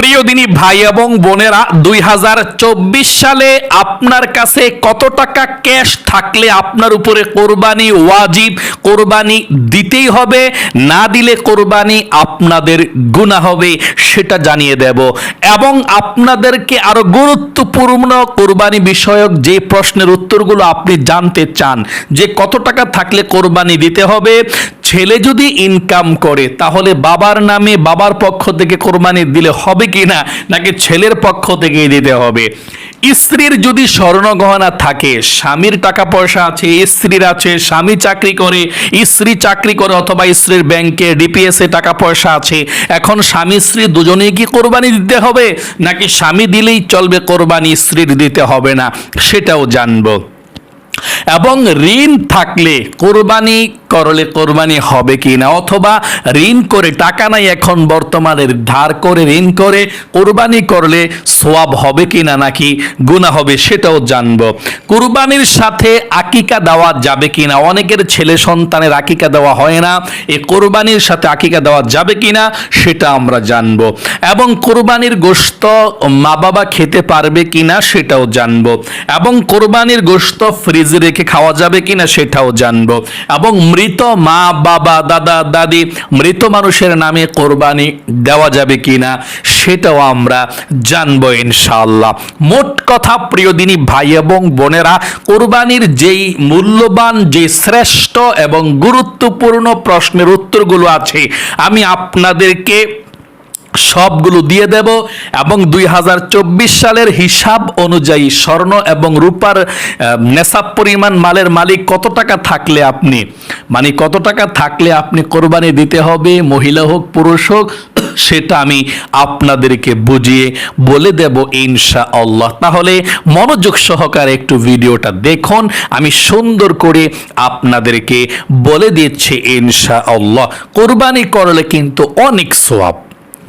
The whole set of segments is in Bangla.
প্রিয় দিনী ভাই এবং বোনেরা, দুই হাজার চব্বিশ সালে আপনার কাছে কত টাকা ক্যাশ থাকলে আপনার উপরে কোরবানি ওয়াজিব, কোরবানি দিতেই হবে, না দিলে কোরবানি আপনাদের গুণা হবে, সেটা জানিয়ে দেব। এবং আপনাদেরকে আরও গুরুত্বপূর্ণ কোরবানি বিষয়ক যে প্রশ্নের উত্তরগুলো আপনি জানতে চান, যে কত টাকা থাকলে কোরবানি দিতে হবে ছেলে যদি ইনকাম করে, তাহলে বাবার নামে বাবার পক্ষ থেকে কোরবানি দিলে হবে কি না? নাকি ছেলের পক্ষ থেকেই দিতে হবে? স্ত্রীর যদি স্বর্ণ গহনা থাকে, স্বামীর টাকা পয়সা আছে, স্ত্রীর আছে, স্বামী চাকরি করে, স্ত্রী চাকরি করে অথবা স্ত্রীর ব্যাংকে ডিপিএস টাকা পয়সা আছে, এখন স্বামী স্ত্রী দুজনেই কি কোরবানি দিতে হবে? নাকি স্বামী দিলেই চলবে কোরবানি, স্ত্রীর দিতে হবে না? সেটাও জানব। এবং ঋণ থাকলে কোরবানি করলে কোরবানি হবে কি না অথবা ঋণ করে টাকা নাই এখন বর্তমানে ধার করে ঋণ করে কোরবানি করলে সোয়াব হবে কি না নাকি গুণা হবে সেটাও জানব। কোরবানির সাথে আকিকা দেওয়া যাবে কি না অনেকের ছেলে সন্তানের আকিকা দেওয়া হয় না। এ কোরবানির সাথে আকিকা দেওয়া যাবে কি না সেটা আমরা জানব। এবং কোরবানির গোশত মা বাবা খেতে পারবে কিনা সেটাও জানব। এবং কোরবানির গোশত ফ্রিজে রেখে খাওয়া যাবে কি না সেটাও জানব। এবং মৃত মা, বাবা, দাদা, দাদি মৃত মানুষের নামে কোরবানি দেওয়া যাবে কি না সেটাও আমরা জানব ইনশাল্লাহ মোট কথা প্রিয় দিনী ভাই এবং বোনেরা, কোরবানির যেই মূল্যবান, যে শ্রেষ্ঠ এবং গুরুত্বপূর্ণ প্রশ্নের উত্তরগুলো আছে, আমি আপনাদেরকে সবগুলো দিয়ে দেব এবং দুই হাজার চব্বিশ সালের হিসাব অনুযায়ী স্বর্ণ এবং রূপার নেশাব পরিমাণ মালের মালিক কত টাকা থাকলে আপনি? মানে কত টাকা থাকলে আপনি কোরবানি দিতে হবে? মহিলা হোক, পুরুষ হোক, সেটা আমি আপনাদেরকে বুঝিয়ে বলে দেব ইনশা আল্লাহ তাহলে মনোযোগ সহকারে একটু ভিডিওটা দেখুন, আমি সুন্দর করে আপনাদেরকে বলে দিচ্ছি ইনশা আল্লাহ কোরবানি করলে কিন্তু অনেক সোয়াব।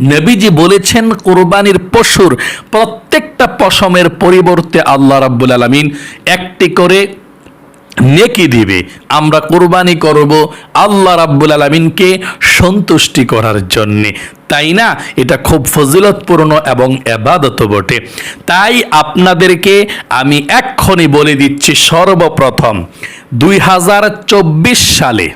নবীজি বলেছেন, কোরবানির পশুর প্রত্যেকটা পশমের পরিবর্তে আল্লাহ রাব্বুল আলামিন একটি করে নেকি দিবে। আমরা কোরবানি করব আল্লাহ রাব্বুল আলামিনকে সন্তুষ্টি করার জন্যে। তাই না? এটা খুব ফজিলতপূর্ণ এবং এবাদত বটে। তাই আপনাদেরকে আমি এক্ষণে বলে দিচ্ছি সর্বপ্রথম, দুই হাজার চব্বিশ সালে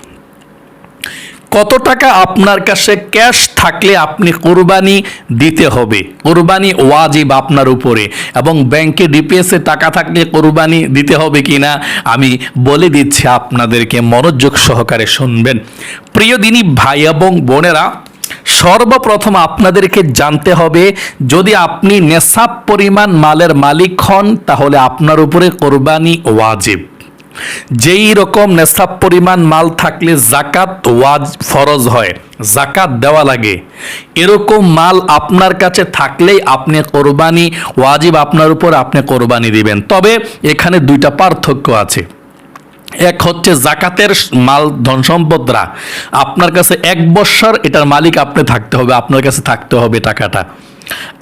কত টাকা আপনার কাছে ক্যাশ থাকলে আপনি কোরবানি দিতে হবে? কোরবানি ওয়াজিব আপনার উপরে। এবং ব্যাংকে ডিপিএস টাকা থাকলে কোরবানি দিতে হবে কিনা আমি বলে দিচ্ছি আপনাদেরকে, মনোযোগ সহকারে শুনবেন। প্রিয় দিনী ভাই এবং বোনেরা, সর্বপ্রথম আপনাদেরকে জানতে হবে, যদি আপনি নেশাব পরিমাণ মালের মালিক হন, তাহলে আপনার উপরে কোরবানি ওয়াজিব। যেই রকম নেশাব পরিমাণ মাল থাকলে জাকাত ওয়াজ ফরজ হয় জাকাত দেওয়া লাগে। এরকম মাল আপনার কাছে থাকলেই আপনি কোরবানি, ওয়াজিব আপনার উপর আপনি কোরবানি দিবেন। তবে এখানে দুইটা পার্থক্য আছে। এক হচ্ছে জাকাতের মাল ধন সম্পদরা আপনার কাছে এক বৎসর এটার মালিক আপনি থাকতে হবে, আপনার কাছে থাকতে হবে টাকাটা।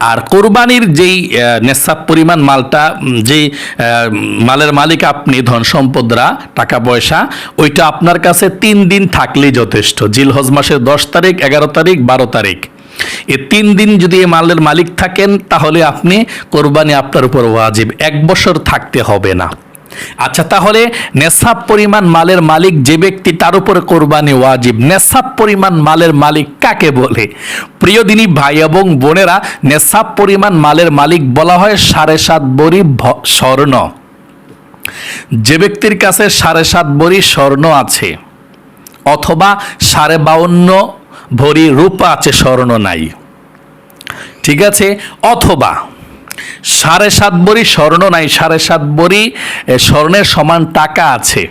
আর কোরবানির যেই নেশাব পরিমাণ মালটা যেই মালের মালিক আপনি, ধন সম্পদরা, টাকা পয়সা, ওইটা আপনার কাছে তিন দিন থাকলেই যথেষ্ট। জিলহজ মাসের দশ তারিখ, এগারো তারিখ, বারো তারিখ। এ তিন দিন যদি এই মালের মালিক থাকেন, তাহলে আপনি কোরবানি আপনার উপর ওয়াজিব। এক বছর থাকতে হবে না। আচ্ছা তাহলে নেশাব পরিমাণ মালের মালিক যে ব্যক্তি, তার উপরে কোরবানি ওয়াজিব। নেশাব পরিমাণ মালের মালিক কাকে বলে? প্রিয় দিনী ভাই এবং বোনেরা, নেশাব পরিমাণ মালের মালিক বলা হয় সাড়ে সাত বড়ি স্বর্ণ। যে ব্যক্তির কাছে সাড়ে সাত বড়ি স্বর্ণ আছে, অথবা সাড়ে বাউন্ন ভরি রূপা আছে, স্বর্ণ নাই। ঠিক আছে? অথবা সাড়ে সাত বড়ি স্বর্ণ নাই, সাড়ে সাত বড়ি স্বর্ণের সমান টাকা আছে।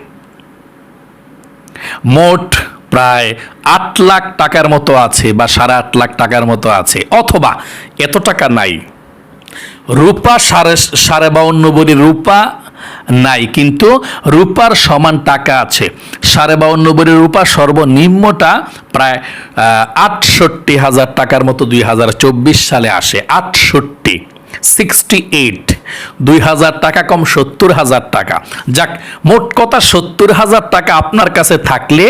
মোট প্রায় আট লাখ টাকার মতো আছে বা সাড়ে আট লাখ টাকার মতো আছে, অথবা এত টাকা নাই। রূপা সাড়ে সাড়ে বাউন্ন বড়ি রূপা নাই, কিন্তু রূপার সমান টাকা আছে। সাড়ে বাউন্ন বড়ি রূপা সর্বনিম্নটা প্রায় আটষট্টি হাজার টাকার মতো দুই হাজার চব্বিশ সালে আসে, আটষট্টি। সিক্সটি এইট দুই হাজার টাকা কম সত্তর হাজার টাকা। যাক, মোট কথা সত্তর হাজার টাকা আপনার কাছে থাকলে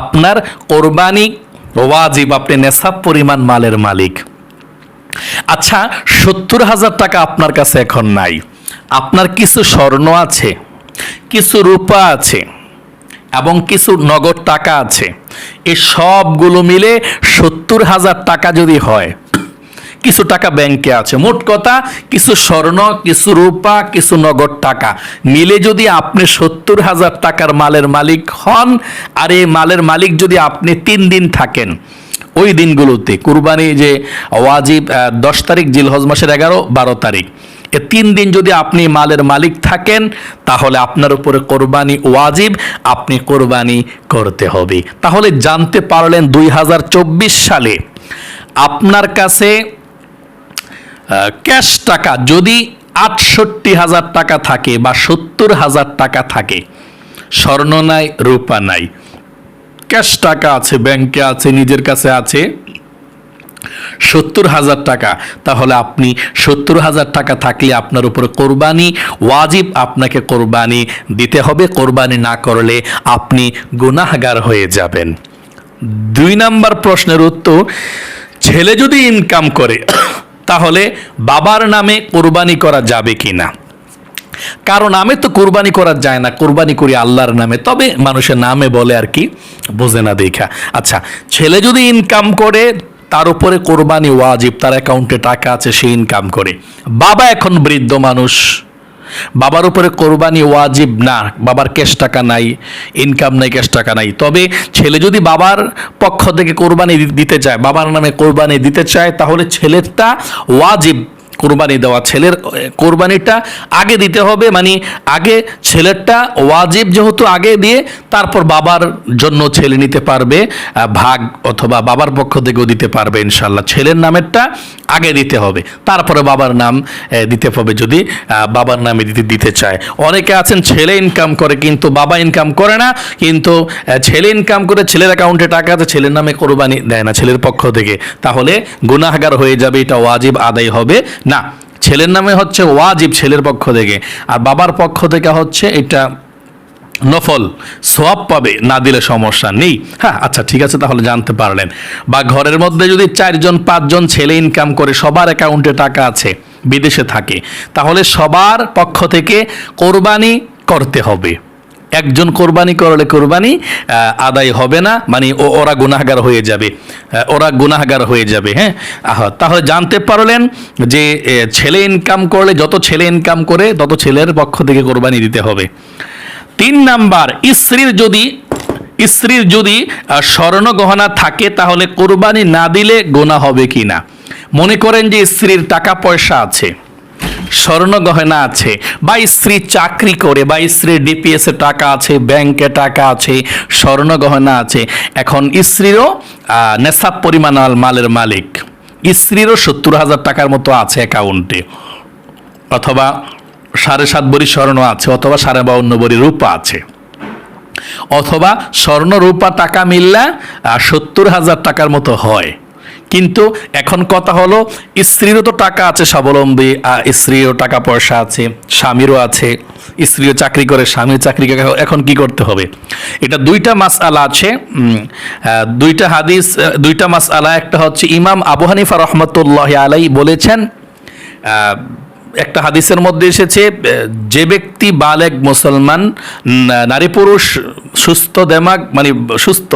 আপনার কোরবানি ওয়াজিব, আপনি নেশাব পরিমাণ মালের মালিক। আচ্ছা সত্তর হাজার টাকা আপনার কাছে এখন নাই। আপনার কিছু স্বর্ণ আছে, কিছু রূপা আছে, এবং কিছু নগদ টাকা আছে। এ সবগুলো মিলে সত্তর হাজার টাকা যদি হয় কিছু টাকা ব্যাংকে আছে। মোট কথা, কিছু স্বর্ণ, কিছু রূপা, কিছু নগদ টাকা। মিলে যদি আপনি সত্তর হাজার টাকার মালের মালিক হন, আর এই মালের মালিক যদি আপনি তিন দিন থাকেন, ওই দিনগুলোতে, কুরবানি যে ওয়াজিব দশ তারিখ, জিলহজ মাসের এগারো, বারো তারিখ, এ তিন দিন যদি আপনি মালের মালিক থাকেন, তাহলে আপনার উপরে কোরবানি ওয়াজিব, আপনি কোরবানি করতে হবে। তাহলে জানতে পারলেন দুই হাজার চব্বিশ সালে আপনার কাছে ক্যাশ টাকা যদি আটষট্টি হাজার টাকা থাকে বা সত্তর হাজার টাকা থাকে, স্বর্ণ নাই, রূপা নাই, ক্যাশ টাকা আছে, ব্যাংকে আছে, নিজের কাছে আছে, সত্তর হাজার টাকা, তাহলে আপনি সত্তর হাজার টাকা থাকলে আপনার উপরে কোরবানি ওয়াজিব, আপনাকে কোরবানি দিতে হবে, কোরবানি না করলে আপনি গুনাহগার হয়ে যাবেন। দুই নাম্বার প্রশ্নের উত্তর, ছেলে যদি ইনকাম করে তাহলে বাবার নামে কোরবানি করা যাবে কি না কারণ নামে তো কোরবানি করা যায় না, কোরবানি করি আল্লাহর নামে। তবে মানুষের নামে বলে আর কি, বোঝে না দেখা। আচ্ছা ছেলে যদি ইনকাম করে, তার উপরে কোরবানি ওয়াজিব, তার অ্যাকাউন্টে টাকা আছে, সে ইনকাম করে। বাবা এখন বৃদ্ধ মানুষ। বাবার উপরে কোরবানি ওয়াজিব না, বাবার ক্যাশ টাকা নাই ইনকাম নাই ক্যাশ টাকা নাই। তবে ছেলে যদি বাবার পক্ষ থেকে কোরবানি দিতে চায়, বাবার নামে কোরবানি দিতে চায়, তাহলে ছেলেরটা ওয়াজিব। কোরবানি দেওয়া ছেলের কোরবানিটা আগে দিতে হবে মানে আগে ছেলেরটা ওয়াজিব যেহেতু আগে দিয়ে তারপর বাবার জন্য ছেলে নিতে পারবে ভাগ অথবা বাবার পক্ষ থেকেও দিতে পারবে ইনশাল্লাহ ছেলের নামেরটা আগে দিতে হবে, তারপরে বাবার নাম দিতে হবে যদি বাবার নামে দিতে দিতে চায়। অনেকে আছেন ছেলে ইনকাম করে কিন্তু বাবা ইনকাম করে না, কিন্তু ছেলে ইনকাম করে ছেলের অ্যাকাউন্টে টাকা আছে, ছেলের নামে কোরবানি দেয় না ছেলের পক্ষ থেকে। তাহলে গুনাহগার হয়ে যাবে, এটা ওয়াজিব আদায় হবে। না, ছেলের নামে হচ্ছে ওয়াজিব ছেলের পক্ষ থেকে। আর বাবার পক্ষ থেকে হচ্ছে এটা নফল, সোয়াব পাবে, না দিলে সমস্যা নেই। হ্যাঁ আচ্ছা ঠিক আছে, তাহলে জানতে পারলেন। বা ঘরের মধ্যে যদি চারজন, পাঁচজন ছেলে ইনকাম করে, সবার অ্যাকাউন্টে টাকা আছে, বিদেশে থাকে, তাহলে সবার পক্ষ থেকে কোরবানি করতে হবে। একজন কোরবানি করলে কোরবানি আদায় হবে না মানে ও- ওরা গুনাহগার হয়ে যাবে ওরা গুনাহগার হয়ে যাবে হ্যাঁ? তাহলে জানতে পারলেন যে ছেলে ইনকাম করলে, যত ছেলে ইনকাম করে, তত ছেলের পক্ষ থেকে কোরবানি দিতে হবে। তিন নাম্বার, স্ত্রীর যদি স্ত্রীর যদি স্বর্ণ গহনা থাকে, তাহলে কোরবানি না দিলে গোনা হবে কি না মনে করেন যে স্ত্রীর টাকা পয়সা আছে। স্বর্ণ গহনা আছে, বা স্ত্রী চাকরি করে, বা স্ত্রীর ডিপিএস টাকা আছে ব্যাংকে টাকা আছে, স্বর্ণ গহনা আছে, এখন স্ত্রীরও নেশাব পরিমাণ মালের মালিক। স্ত্রীরও সত্তর হাজার টাকার মতো আছে অ্যাকাউন্টে অথবা সাড়ে সাত বড়ি স্বর্ণ আছে, অথবা সাড়ে বাউন্ন বড়ি রূপা আছে। অথবা স্বর্ণ, রূপা, টাকা মিললে সত্তর হাজার টাকার মতো হয়। কিন্তু এখন কথা হলো স্ত্রীরও তো টাকা আছে স্বাবলম্বী আহ, স্ত্রীরও টাকা পয়সা আছে স্বামীরও আছে স্ত্রীও চাকরি করে স্বামীর চাকরি করে, এখন কি করতে হবে? এটা দুইটা মাস আলা আছে দুইটা হাদিস দুইটা মাস আলা একটা হচ্ছে ইমাম আবু হানিফা রহমতুল্লাহ আলাই বলেছেন একটা হাদিসের মধ্যে এসেছে যে ব্যক্তি বালেক মুসলমান নারী পুরুষ সুস্থ দেমাগ মানে সুস্থ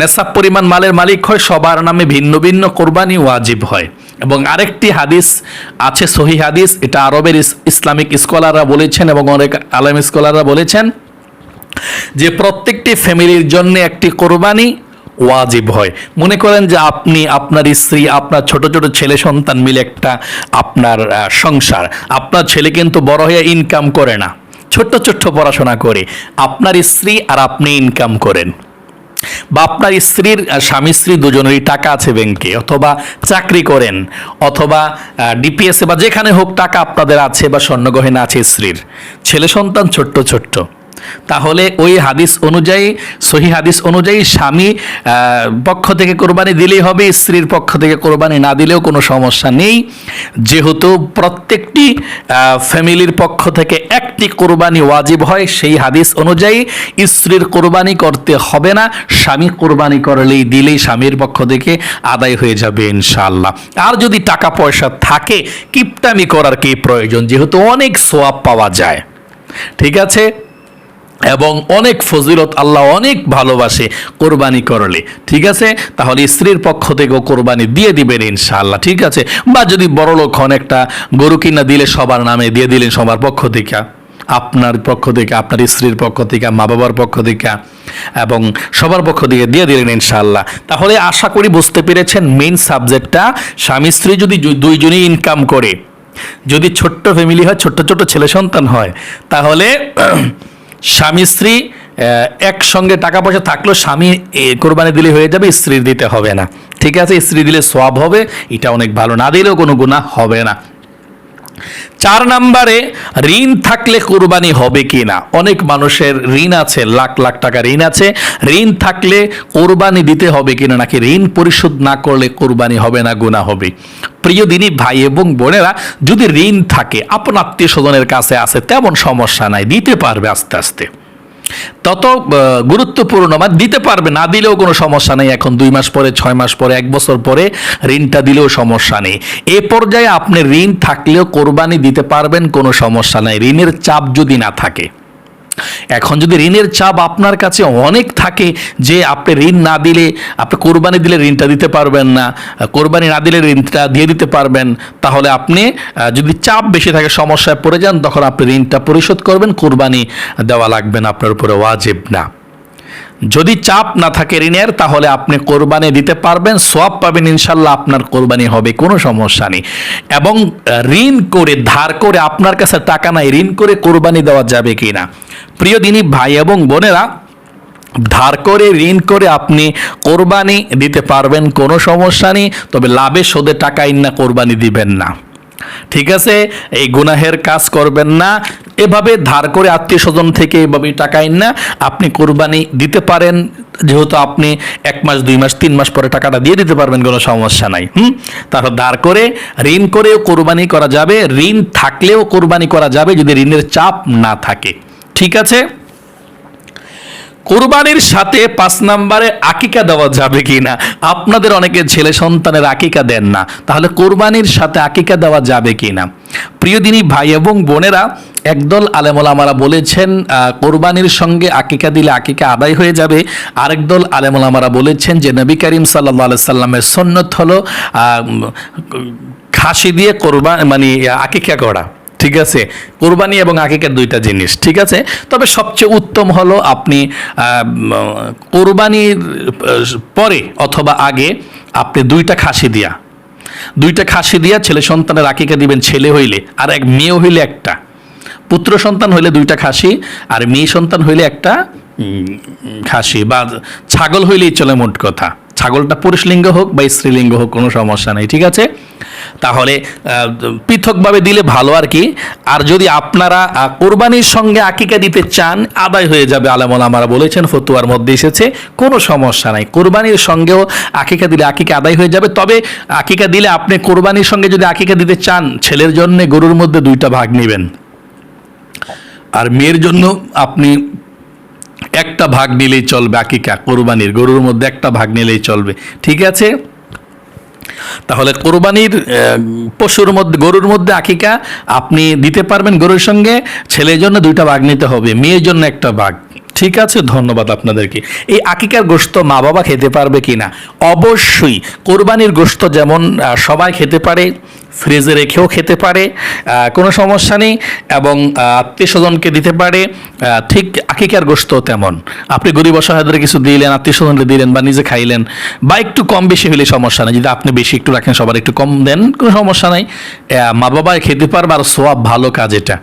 নেশাব পরিমাণ মালের মালিক হয়, সবার নামে ভিন্ন ভিন্ন কোরবানি ওয়াজিব হয়। এবং আরেকটি হাদিস আছে, সহি হাদিস, এটা আরবের ইসলামিক স্কলাররা বলেছেন এবং অনেক আলম স্কলাররা বলেছেন যে প্রত্যেকটি ফ্যামিলির জন্য একটি কোরবানি ওয়াজিব হয়। মনে করেন যে আপনি, আপনার স্ত্রী, আপনার ছোট ছোট ছেলে সন্তান মিলে একটা আপনার সংসার। আপনার ছেলে কিন্তু বড় হয়ে ইনকাম করে না। ছোট্ট ছোট্ট পড়াশোনা করে। আপনার স্ত্রী আর আপনি ইনকাম করেন। বা আপনার স্ত্রীর স্বামী স্ত্রী দুজনেরই টাকা আছে ব্যাংকে, অথবা চাকরি করেন, অথবা ডিপিএসে বা যেখানে হোক টাকা আপনাদের আছে বা স্বর্ণগহনা আছে স্ত্রীর। ছেলে সন্তান ছোট্ট ছোট্ট। তাহলে ওই হাদিস অনুযায়ী, সহি হাদিস অনুযায়ী স্বামী পক্ষ থেকে কোরবানি দিলেই হবে, স্ত্রীর পক্ষ থেকে কোরবানি না দিলেও কোনো সমস্যা নেই। যেহেতু প্রত্যেকটি ফ্যামিলির পক্ষ থেকে একটি কোরবানি ওয়াজিব হয়, সেই হাদিস অনুযায়ী স্ত্রীর কোরবানি করতে হবে না, স্বামী কোরবানি করলেই দিলেই স্বামীর পক্ষ থেকে আদায় হয়ে যাবে ইনশাল্লাহ আর যদি টাকা পয়সা থাকে, কিপটামি করার কি প্রয়োজন? যেহেতু অনেক সোয়াব পাওয়া যায়। ঠিক আছে? এবং অনেক ফজিলত আল্লাহ অনেক ভালোবাসে কোরবানি করলে। ঠিক আছে? তাহলে স্ত্রীর পক্ষ থেকেও কোরবানি দিয়ে দিবেন ইনশাআল্লাহ। ঠিক আছে? বা যদি বড় লোক হন, একটা গরু কিনা দিলে সবার নামে দিয়ে দিলেন সবার পক্ষ থেকে, আপনার পক্ষ থেকে, আপনার স্ত্রীর পক্ষ থেকে মা বাবার পক্ষ থেকে, এবং সবার পক্ষ থেকে দিয়ে দিলেন ইনশাআল্লাহ। তাহলে আশা করি বুঝতে পেরেছেন মেইন সাবজেক্টটা স্বামী স্ত্রী যদি দুইজনেই ইনকাম করে, যদি ছোট্ট ফ্যামিলি হয়, ছোট্ট ছোট্ট ছেলে সন্তান হয়, তাহলে স্বামী, স্ত্রী একসঙ্গে টাকা পয়সা থাকলেও স্বামী কোরবানি দিলে হয়ে যাবে স্ত্রীর দিতে হবে না। ঠিক আছে? স্ত্রী দিলে সব হবে, এটা অনেক ভালো। না দিলেও কোনো গুণা হবে না। চার নাম্বারে, ঋণ থাকলে কোরবানি হবে কি না অনেক মানুষের ঋণ আছে, লাখ লাখ টাকা ঋণ আছে। ঋণ থাকলে কোরবানি দিতে হবে কি না নাকি ঋণ পরিশোধ না করলে কোরবানি হবে না গুণা হবে? প্রিয় দিনী ভাই এবং বোনেরা, যদি ঋণ থাকে, আপন আত্মীয় স্বজনের কাছে আছে, তেমন সমস্যা নাই, দিতে পারবে আস্তে আস্তে। তত গুরুত্বপূর্ণ মানে দিতে পারবে, না দিলেও কোনো সমস্যা নেই। এখন দুই মাস পরে, ছয় মাস পরে, এক বছর পরে ঋণটা দিলেও সমস্যা নেই। এ পর্যায়ে আপনি ঋণ থাকলেও কোরবানি দিতে পারবেন, কোনো সমস্যা নেই। ঋণের চাপ যদি না থাকে। এখন যদি ঋণের চাপ আপনার কাছে অনেক থাকে যে আপনি ঋণ না দিলে, আপনি কোরবানি দিলে ঋণটা দিতে পারবেন না, কোরবানি না দিলে ঋণটা দিয়ে দিতে পারবেন, তাহলে আপনি যদি চাপ বেশি থাকে, সমস্যায় পড়ে যান, তখন আপনি ঋণটা পরিশোধ করবেন, কোরবানি দেওয়া লাগবে না, আপনার উপরে ওয়াজেব না। যদি চাপ না থাকে ঋণের, তাহলে আপনি কোরবানি দিতে পারবেন সব পাবেন ইনশাল্লাহ আপনার কোরবানি হবে, কোনো সমস্যা নেই। এবং ঋণ করে, ধার করে আপনার কাছে টাকা নাই, ঋণ করে কোরবানি দেওয়া যাবে কি না প্রিয় দিনী ভাই এবং বোনেরা, ধার করে, ঋণ করে আপনি কোরবানি দিতে পারবেন, কোনো সমস্যা নেই, তবে লাভে সোদে টাকা ইন্না কোরবানি দিবেন না। ঠিক আছে? এই গুনাহের কাজ করবেন না এভাবে ধার করে আত্মীয় স্বজন থেকে এভাবে টাকা ইন্না আপনি কোরবানি দিতে পারেন, যেহেতু আপনি এক মাস, দুই মাস, তিন মাস পরে টাকাটা দিয়ে দিতে পারবেন, কোনো সমস্যা নাই, হুম? তারপর ধার করে ঋণ করেও কোরবানি করা যাবে, ঋণ থাকলেও কোরবানি করা যাবে, যদি ঋণের চাপ না থাকে, ঠিক আছে? কোরবানির সাথে পাঁচ নাম্বারে আকিকা দেওয়া যাবে কি না? আপনাদের অনেকে ছেলে সন্তানের আকিকা দেন না, তাহলে কোরবানির সাথে আকিকা দেওয়া যাবে কি না? প্রিয় দিনী ভাই এবং বোনেরা একদল আলেমোলামারা বলেছেন কোরবানির সঙ্গে আকিকা দিলে আকিকা আদায় হয়ে যাবে। আরেক দল আলেমোলামারা বলেছেন যে, নবী করিম সাল্লা সাল্লামের সন্ন্যত হলো খাসি দিয়ে কোরবান মানে আকিকা করা। ঠিক আছে? কোরবানি এবং আকিকার দুইটা জিনিস। ঠিক আছে? তবে সবচেয়ে উত্তম হলো আপনি কোরবানির পরে অথবা আগে আপনি দুইটা খাসি দিয়া। দুইটা খাসি দিয়া ছেলে সন্তানের আকিকা দিবেন ছেলে হইলে, আর এক মেয়ে হইলে একটা। পুত্র সন্তান হইলে দুইটা খাসি, আর মেয়ে সন্তান হইলে একটা খাসি, বা ছাগল হইলেই চলে মোট কথা। ছাগলটা পুরুষলিঙ্গ হোক বা স্ত্রীলিঙ্গ হোক, কোনো সমস্যা নেই, ঠিক আছে? তাহলে পৃথকভাবে দিলে ভালো আর কি। আর যদি আপনারা কোরবানির সঙ্গে আকিকা দিতে চান, আদায় হয়ে যাবে আলামল আমারা বলেছেন, ফতুয়ার মধ্যে এসেছে, কোনো সমস্যা নাই। কোরবানির সঙ্গেও আকিকা দিলে আকিকা আদায় হয়ে যাবে, তবে আকিকা দিলে আপনি কোরবানির সঙ্গে যদি আকিকা দিতে চান, ছেলের জন্য গরুর মধ্যে দুইটা ভাগ নেবেন। আর মেয়ের জন্য আপনি একটা ভাগ নিলেই চলবে আকিকা কোরবানির, গরুর মধ্যে একটা ভাগ নিলেই চলবে। ঠিক আছে? তাহলে কোরবানির পশুর মধ্যে, গরুর মধ্যে আকিকা আপনি দিতে পারবেন গরুর সঙ্গে, ছেলের জন্য দুইটা ভাগ নিতে হবে, মেয়ের জন্য একটা ভাগ। ঠিক আছে? ধন্যবাদ আপনাদেরকে। এই আকিকার গোস্ত মা বাবা খেতে পারবে কি না অবশ্যই। কোরবানির গোস্ত যেমন সবাই খেতে পারে ফ্রিজে রেখেও খেতে পারে কোনো সমস্যা নেই এবং আত্মীয় স্বজনকে দিতে পারে ঠিক আকিকার গোস্ত তেমন। আপনি গরিব অসহায়দের কিছু দিলেন আত্মীয় স্বজনকে দিলেন বা নিজে খাইলেন বা একটু কম বেশি হলে সমস্যা নেই। যদি আপনি বেশি একটু রাখেন, সবার একটু কম দেন, কোনো সমস্যা নেই। মা বাবাই খেতে পারবে আর সোয়াব ভালো কাজ এটা।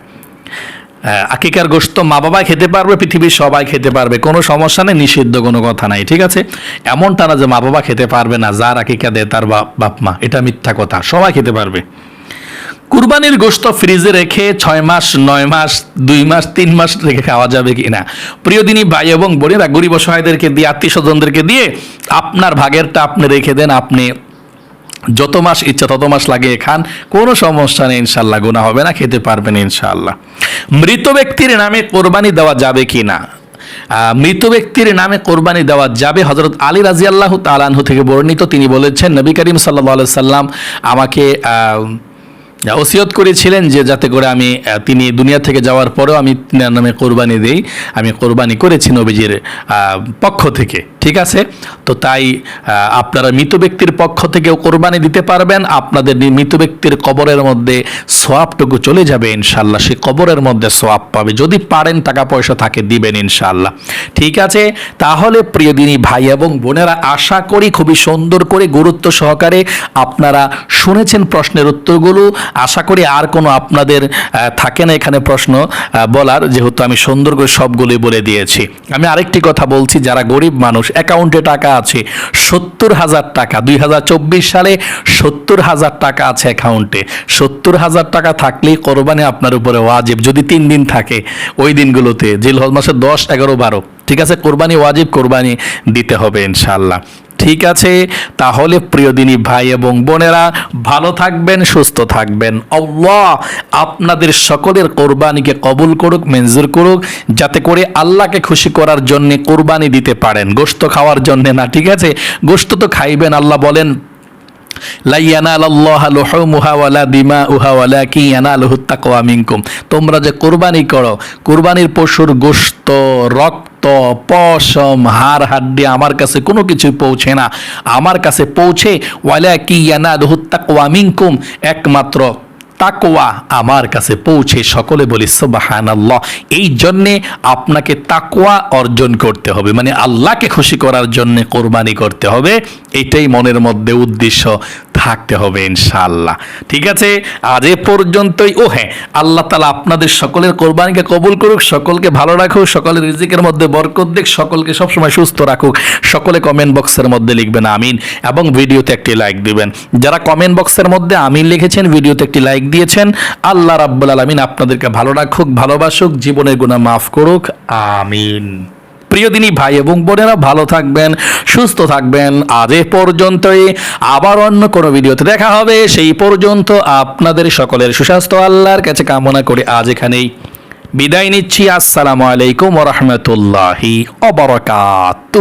আকিকার গোস্ত মা বাবাই খেতে পারবে, পৃথিবীর সবাই খেতে পারবে। কোনো সমস্যা নেই, নিষিদ্ধ কোনো কথা নাই, ঠিক আছে? এমনটা না যে মা বাবা খেতে পারবে না, যার আকিকা দেয় তার বাপ মা, এটা মিথ্যা কথা, সবাই খেতে পারবে। কুরবানির গোশত ফ্রিজে রেখে ছয় মাস, নয় মাস, দুই মাস, তিন মাস রেখে খাওয়া যাবে কি না? প্রিয় দিনই ভাই এবং বোনেরা, গরিব অসহায়দেরকে দিয়ে, আত্মীয় স্বজনদেরকে দিয়ে, আপনার ভাগেরটা আপনি রেখে দেন, আপনি যত মাস ইচ্ছা তত মাস লাগিয়ে খান, কোনো সমস্যা নেই ইনশাল্লাহ গুণা হবে না, খেতে পারবেন ইনশাল্লাহ মৃত ব্যক্তির নামে কোরবানি দেওয়া যাবে কি না? মৃত ব্যক্তির নামে কোরবানি দেওয়া যাবে হজরত আলী রাজিয়াল্লাহ তালানহু থেকে বর্ণিত, তিনি বলেছেন, নবী করিম সাল্লা সাল্লাম আমাকে ওসিয়ত করেছিলেন যে যাতে করে আমি তিনি দুনিয়া থেকে যাওয়ার পরেও আমি তিনার নামে কোরবানি দেই। আমি কোরবানি করেছি নবীজির পক্ষ থেকে। ঠিক আছে? তো তাই আপনারা মৃত ব্যক্তির পক্ষ থেকেও কোরবানি দিতে পারবেন। আপনাদের মৃত ব্যক্তির কবরের মধ্যে সোয়াবটুকু চলে যাবে ইনশাল্লাহ সে কবরের মধ্যে সোয়াব পাবে। যদি পারেন, টাকা পয়সা থাকে, দিবেন ইনশাল্লাহ ঠিক আছে? তাহলে প্রিয় দিনী ভাই এবং বোনেরা, আশা করি খুবই সুন্দর করে, গুরুত্ব সহকারে আপনারা শুনেছেন প্রশ্নের উত্তরগুলো। আশা করি আর কোনো আপনাদের থাকে না এখানে প্রশ্ন বলার, যেহেতু আমি সুন্দর করে সবগুলোই বলে দিয়েছি। আমি আরেকটি কথা বলছি, যারা গরিব মানুষ, অ্যাকাউন্টে টাকা আছে, সত্তর হাজার টাকা, দুই হাজার চব্বিশ সালে সত্তর হাজার টাকা আছে অ্যাকাউন্টে। সত্তর হাজার টাকা থাকলেই কোরবানি আপনার উপরে ওয়াজিব, যদি তিন দিন থাকে, ওই দিনগুলোতে, জিলহজ মাসের দশ, এগারো, বারো, ঠিক আছে? কোরবানি ওয়াজিব, কোরবানি দিতে হবে ইনশাল্লাহ ঠিক আছে, তাহলে প্রিয় দিনী ভাই এবং বোনেরা, ভালো থাকবেন, সুস্থ থাকবেন। আল্লাহ আপনাদের সকলের কোরবানিকে কবুল করুক, মঞ্জুর করুক, যাতে করে আল্লাহকে খুশি করার জন্য কোরবানি দিতে পারেন। গোশত খাওয়ার জন্য না, ঠিক আছে? গোশত তো খাইবেন, আল্লাহ বলেন তোমরা যে কোরবানি করো, কুরবানির পশুর গোশত, রক্ত পশম হাড় হাড্ডি আমার কাছে কোনো কিছু পৌঁছে না। আমার কাছে পৌঁছে ওয়ালাকিন ইয়ানালুহুত তাকওয়া মিনকুম, একমাত্র তাকওয়া আমার কাছে পৌঁছে। সকলে বলি সুবাহান এই জন্যে আপনাকে তাকওয়া অর্জন করতে হবে। মানে আল্লাহকে খুশি করার জন্য কোরবানি করতে হবে। এটাই মনের মধ্যে উদ্দেশ্য। থাকতে হবে ইনশাআল্লাহ। ঠিক আছে? আজ এ পর্যন্তই। ও হ্যাঁ আল্লাহ তালা আপনাদের সকলের কোরবানিকে কবুল করুক, সকলকে ভালো রাখুক, সকলের রিজিকের মধ্যে বরকত দিক, সকলকে সবসময় সুস্থ রাখুক। সকলে কমেন্ট বক্সের মধ্যে লিখবেন, আমিন। এবং ভিডিওতে একটি লাইক দিবেন। যারা কমেন্ট বক্সের মধ্যে আমিন লিখেছেন, ভিডিওতে একটি লাইক দিয়েছেন, আল্লাহ রাব্বুল আলমিন আপনাদেরকে ভালো রাখুক, ভালোবাসুক, জীবনের গুণা মাফ করুক, আমিন। প্রিয় দিনী ভাই এবং বোনেরা, ভালো থাকবেন, সুস্থ থাকবেন। আজ এ পর্যন্তই। আবার অন্য কোনো ভিডিওতে দেখা হবে। সেই পর্যন্ত আপনাদের সকলের সুস্বাস্থ্য, আল্লাহর কাছে কামনা করে আজ এখানেই বিদায় নিচ্ছি। আসসালামু আলাইকুম রহমতুল্লাহি অবরকাত